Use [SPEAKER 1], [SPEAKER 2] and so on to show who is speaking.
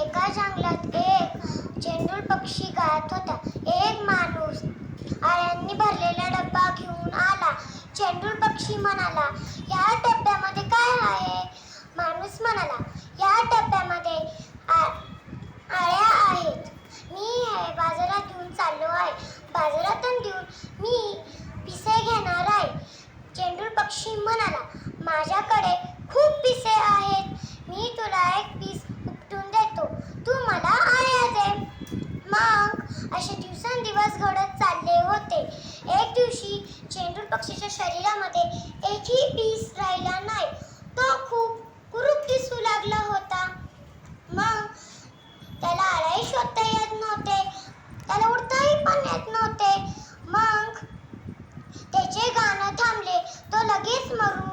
[SPEAKER 1] एका जंगलात एक चेंडूल पक्षी गायत होता. एक माणूस अळ्यांनी भरलेला डब्बा घेऊन आला. चेंडूल पक्षी म्हणाला या माझ्याकडे खूप पिसे आहेत. मी तुला एक पीस उपटून देतो. तू मला आया दे. मग असे दिवसेंदिवस घडत चालले होते. एक दिवशी चेंडूर पक्षीच्या शरीरामध्ये एकही पीस राहिला नाही. तो खूप कुरूप दिसू लागला होता. मग त्याला आळाही शोधता येत नव्हते. त्याला उडताही पण येत नव्हते. मग त्याचे गाणं थांबले. तो लगेच मरून